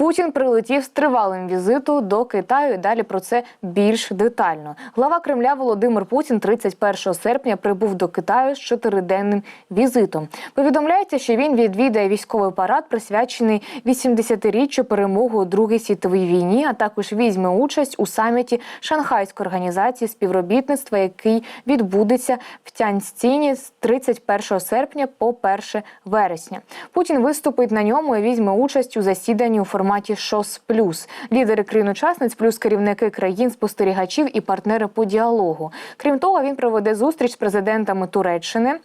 Путін прилетів з тривалим візиту до Китаю. і Далі про це більш детально. Глава Кремля Володимир Путін 31 серпня прибув до Китаю з чотириденним візитом. Повідомляється, що він відвідає військовий парад, присвячений 80-річчю перемоги у Другій світовій війні, а також візьме участь у саміті Шанхайської організації співробітництва, який відбудеться в Тяньцзіні з 31 серпня по 1 вересня. Путін виступить на ньому і візьме участь у засіданні у форматі ШОС Плюс. Лідери країн-учасниць, плюс керівники країн, спостерігачів і партнери по діалогу. Крім того, він проведе зустріч з президентами Туреччини.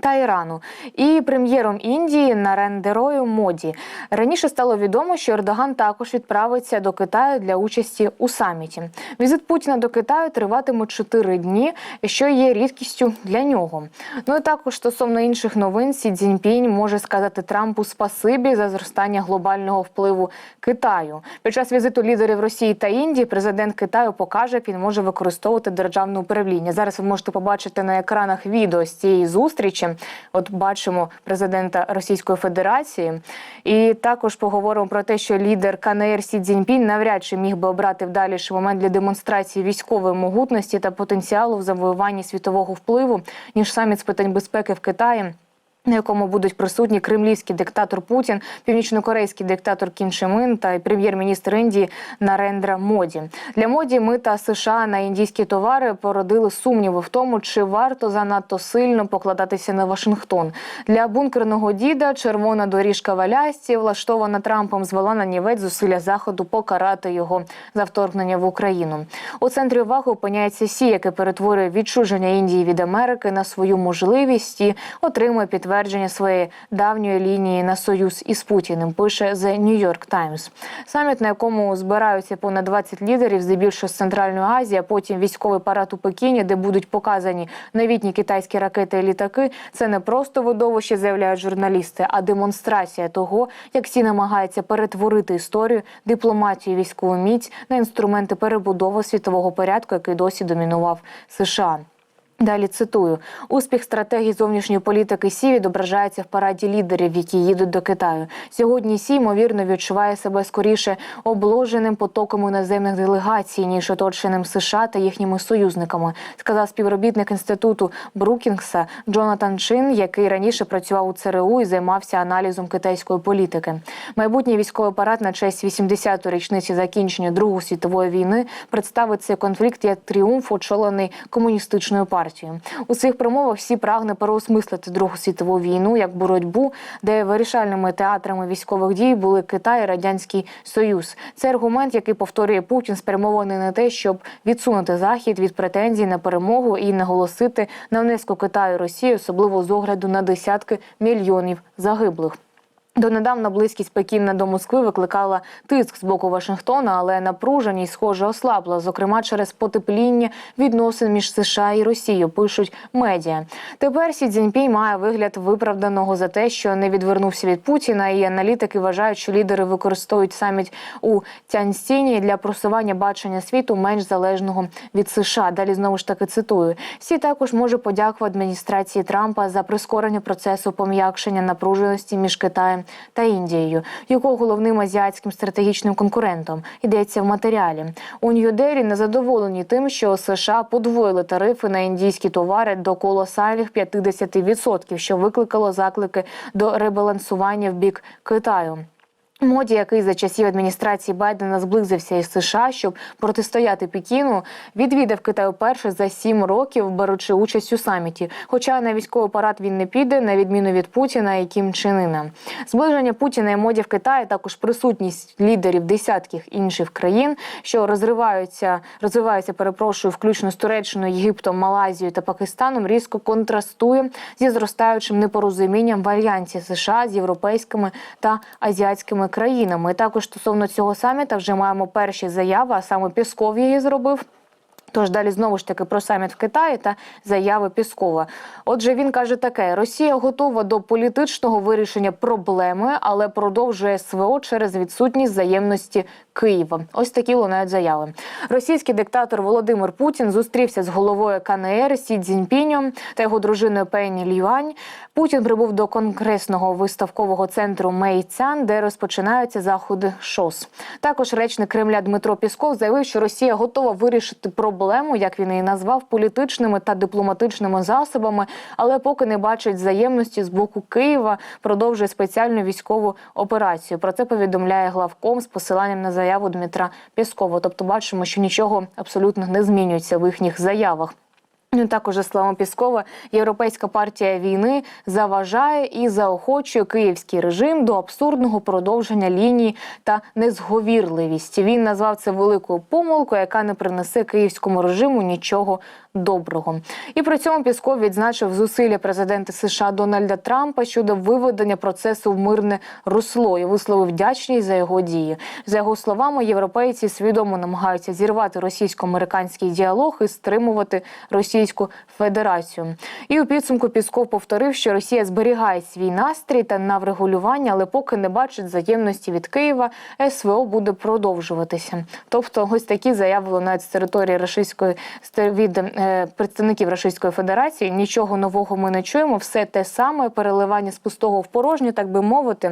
Та Ірану і прем'єром Індії Нарендерою Моді раніше стало відомо, що Ердоган також відправиться до Китаю для участі у саміті. Візит Путіна до Китаю триватиме чотири дні, що є рідкістю для нього. Ну і також стосовно інших новин, Сі Цзіньпінь може сказати Трампу спасибі за зростання глобального впливу Китаю. Під час візиту лідерів Росії та Індії президент Китаю покаже, як він може використовувати державне управління. Зараз ви можете побачити на екранах відео з цієї зустрічі. От бачимо президента Російської Федерації, і також поговоримо про те, що лідер КНР Сі Цзіньпінь навряд чи міг би обрати вдаліший момент для демонстрації військової могутності та потенціалу в завоюванні світового впливу ніж саміт з питань безпеки в Китаї. На якому будуть присутні кремлівський диктатор Путін, північнокорейський диктатор Кін Чен та прем'єр-міністр Індії Нарендра Моді для моді мита США на індійські товари породили сумніви в тому, чи варто занадто сильно покладатися на Вашингтон. Для бункерного діда червона доріжка в влаштована Трампом, звела на нівець зусилля заходу покарати його за вторгнення в Україну. У центрі уваги опиняється Сі, яке перетворює відчуження Індії від Америки на свою можливість і отримує підтвердження своєї давньої лінії на союз із Путіним. Пише The New York Times. Саміт, на якому збираються понад 20 лідерів, здебільшого з Центральної Азії, а потім військовий парад у Пекіні, де будуть показані новітні китайські ракети і літаки. Це не просто видовище, заявляють журналісти, а демонстрація того, як Сі намагається перетворити історію, дипломатію, військову міць на інструменти перебудови світового порядку, який досі домінував США. Далі цитую: успіх стратегії зовнішньої політики Сі відображається в параді лідерів, які їдуть до Китаю. Сьогодні Сі ймовірно відчуває себе скоріше обложеним потоком іноземних делегацій ніж оточеним США та їхніми союзниками, сказав співробітник інституту Брукінгса Джонатан Чин, який раніше працював у ЦРУ і займався аналізом китайської політики. Майбутній військовий парад на честь 80-ї річниці закінчення Другої світової війни представить цей конфлікт як тріумф, очолений комуністичною партією. У цих промовах всі прагне переосмислити Другу світову війну як боротьбу, де вирішальними театрами військових дій були Китай і Радянський Союз. Це аргумент, який повторює Путін, спрямований на те, щоб відсунути захід від претензій на перемогу і наголосити на внеску Китаю і Росії, особливо з огляду на десятки мільйонів загиблих. Донедавна близькість Пекіна до Москви викликала тиск з боку Вашингтона, але напруженість, схоже, ослабла, зокрема через потепління відносин між США і Росією. Пишуть медіа. Тепер Сі Цзіньпінь має вигляд виправданого за те, що не відвернувся від Путіна. І аналітики вважають, що лідери використовують саміт у Тяньстіні для просування бачення світу менш залежного від США. Далі знову ж таки цитую: Сі також може подякувати адміністрації Трампа за прискорення процесу пом'якшення напруженості між Китаєм та Індією, його головним азіатським стратегічним конкурентом йдеться в матеріалі. У Нью-Делі незадоволені тим, що США подвоїли тарифи на індійські товари до колосальних 50%, що викликало заклики до ребалансування в бік Китаю. Моді, який за часів адміністрації Байдена зблизився із США, щоб протистояти Пекіну, відвідав Китай перше за сім років, беручи участь у саміті. Хоча на військовий парад він не піде, на відміну від Путіна і Кім Чен Іна. Зближення Путіна і моді в Китаї також присутність лідерів десятків інших країн, що розриваються, розвиваються, перепрошую, включно з Туреччиною, Єгиптом, Малайзією та Пакистаном, різко контрастує зі зростаючим непорозумінням в альянсі США з європейськими та азіатськими країнами. І також стосовно цього саміта вже маємо перші заяви, а саме Пісков її зробив. Тож далі знову ж таки про саміт в Китаї та заяви Піскова. Отже, він каже таке: Росія готова до політичного вирішення проблеми, але продовжує СВО через відсутність взаємності Києва. Ось такі лунають заяви. Російський диктатор Володимир Путін зустрівся з головою КНР Сі Цзіньпінем та його дружиною Пені Льюань. Путін прибув до конгресного виставкового центру Мейцян, де розпочинаються заходи ШОС. Також речник Кремля Дмитро Пісков заявив, що Росія готова вирішити проблему, як він її назвав, політичними та дипломатичними засобами, але поки не бачить взаємності з боку Києва, продовжує спеціальну військову операцію. Про це повідомляє главком з посиланням на заяву Дмитра Піскова. Тобто, бачимо, що нічого абсолютно не змінюється в їхніх заявах. Ну, також за словами Піскова, європейська партія війни заважає і заохочує київський режим до абсурдного продовження лінії та незговірливість. Він назвав це великою помилкою, яка не принесе київському режиму нічого доброго. І при цьому Пісков відзначив зусилля президента США Дональда Трампа щодо виведення процесу в мирне русло і висловив вдячність за його дії. За його словами, європейці свідомо намагаються зірвати російсько-американський діалог і стримувати Російську Федерацію. І у підсумку Пісков повторив, що Росія зберігає свій настрій та на врегулювання, але поки не бачить взаємності від Києва, СВО буде продовжуватися. Тобто, ось такі заяви лунають з території російської від е, представників Російської Федерації. Нічого нового ми не чуємо. Все те саме переливання з пустого в порожнє, так би мовити.